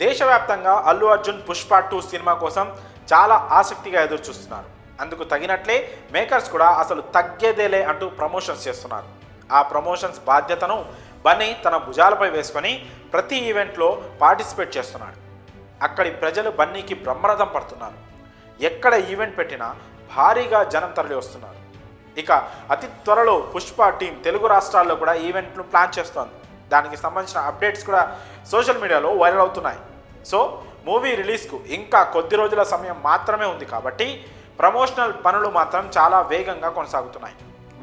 దేశవ్యాప్తంగా Allu Arjun Pushpa two cinema కోసం చాలా ఆసక్తిగా ఎదురు చూస్తున్నారు అందుకు తగినట్లే మేకర్స్ కూడా అసలు తగ్గేదేలే అంటూ ప్రమోషన్స్ చేస్తున్నారు. ఆ ప్రమోషన్స్ బాధ్యతను బన్నీ తన భుజాలపై వేసుకొని ప్రతి ఈవెంట్లో పార్టిసిపేట్ చేస్తున్నాడు. అక్కడి ప్రజలు బన్నీకి బ్రహ్మరథం పడుతున్నారు. ఎక్కడ ఈవెంట్ పెట్టినా భారీగా జనం తరలి వస్తున్నారు. ఇక అతి త్వరలో పుష్ప టీం తెలుగు రాష్ట్రాల్లో కూడా ఈవెంట్ను ప్లాన్ చేస్తోంది. దానికి సంబంధించిన అప్డేట్స్ కూడా సోషల్ మీడియాలో వైరల్ అవుతున్నాయి. సో మూవీ రిలీజ్కు ఇంకా కొద్ది రోజుల సమయం మాత్రమే ఉంది కాబట్టి ప్రమోషనల్ పనులు మాత్రం చాలా వేగంగా కొనసాగుతున్నాయి.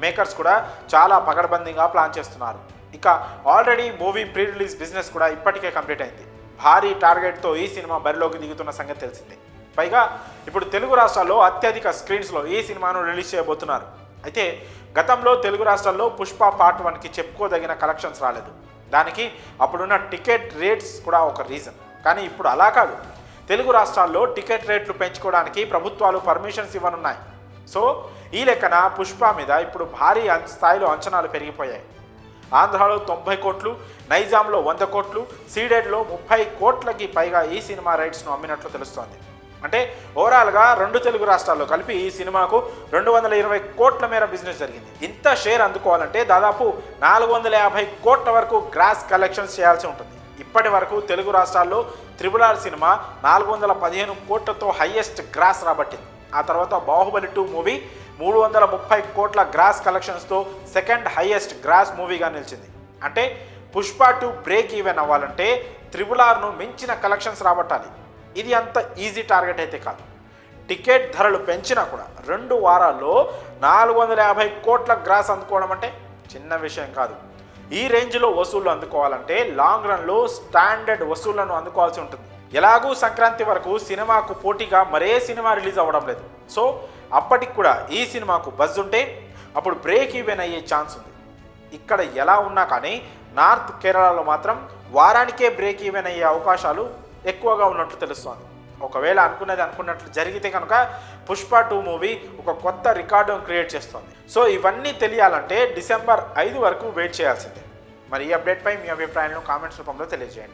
మేకర్స్ కూడా చాలా పగడబందీగా ప్లాన్ చేస్తున్నారు. ఇక already movie pre release business కూడా ఇప్పటికే కంప్లీట్ అయింది. భారీ టార్గెట్తో ఈ సినిమా బరిలోకి దిగుతున్న సంగతి తెలిసిందే. పైగా ఇప్పుడు తెలుగు రాష్ట్రాల్లో అత్యధిక స్క్రీన్స్లో ఈ సినిమాను రిలీజ్ చేయబోతున్నారు. అయితే గతంలో తెలుగు రాష్ట్రాల్లో పుష్ప పార్ట్ వన్కి చెప్పుకోదగిన కలెక్షన్స్ రాలేదు. దానికి అప్పుడున్న టికెట్ రేట్స్ కూడా ఒక రీజన్. కానీ ఇప్పుడు అలా కాదు. తెలుగు రాష్ట్రాల్లో టికెట్ రేట్లు పెంచుకోవడానికి ప్రభుత్వాలు పర్మిషన్స్ ఇవ్వనున్నాయి. సో ఈ లెక్కన పుష్ప మీద ఇప్పుడు భారీ అం- స్థాయిలో అంచనాలు పెరిగిపోయాయి. ఆంధ్రాలో తొంభై కోట్లు నైజాంలో వంద కోట్లు సీడెడ్లో ముప్పై కోట్లకి పైగా ఈ సినిమా రైట్స్ను అమ్మినట్లు తెలుస్తోంది. అంటే ఓవరాల్గా రెండు తెలుగు రాష్ట్రాల్లో కలిపి ఈ సినిమాకు రెండు వందల ఇరవై కోట్ల మేర బిజినెస్ జరిగింది. ఇంత షేర్ అందుకోవాలంటే దాదాపు నాలుగు వందల యాభై కోట్ల వరకు గ్రాస్ కలెక్షన్స్ చేయాల్సి ఉంటుంది. ఇప్పటి వరకు తెలుగు రాష్ట్రాల్లో త్రిబుల్ ఆర్ సినిమా నాలుగు వందల పదిహేను కోట్లతో హయ్యెస్ట్ గ్రాస్ రాబట్టింది. ఆ తర్వాత బాహుబలి టూ మూవీ మూడు వందల ముప్పై కోట్ల గ్రాస్ కలెక్షన్స్తో సెకండ్ హైయెస్ట్ గ్రాస్ మూవీగా నిలిచింది. అంటే పుష్ప టూ బ్రేక్ ఈవెన్ అవ్వాలంటే త్రిబుల్ ఆర్ను మించిన కలెక్షన్స్ రాబట్టాలి. ఇది అంత ఈజీ టార్గెట్ అయితే కాదు. టికెట్ ధరలు పెంచినా కూడా రెండు వారాల్లో నాలుగు వందల యాభై కోట్ల గ్రాస్ అందుకోవడం అంటే చిన్న విషయం కాదు. ఈ రేంజ్లో వసూళ్ళు అందుకోవాలంటే లాంగ్ రన్లో స్టాండర్డ్ వసూళ్ళను అందుకోవాల్సి ఉంటుంది. ఎలాగూ సంక్రాంతి వరకు సినిమాకు పోటీగా మరే సినిమా రిలీజ్ అవ్వడం లేదు. సో అప్పటికి కూడా ఈ సినిమాకు బజ్ ఉంటే అప్పుడు బ్రేక్ ఈవెన్ అయ్యే ఛాన్స్ ఉంది. ఇక్కడ ఎలా ఉన్నా కానీ నార్త్ కేరళలో మాత్రం వారానికే బ్రేక్ ఈవెన్ అయ్యే అవకాశాలు ఎక్కువగా ఉన్నట్లు తెలుస్తోంది. ఒకవేళ అనుకున్నది అనుకున్నట్లు జరిగితే కనుక పుష్ప టూ మూవీ ఒక కొత్త రికార్డును క్రియేట్ చేస్తోంది. సో ఇవన్నీ తెలియాలంటే డిసెంబర్ ఐదు వరకు వెయిట్ చేయాల్సిందే. మరి ఈ అప్డేట్పై మీ అభిప్రాయాలను కామెంట్స్ రూపంలో తెలియజేయండి.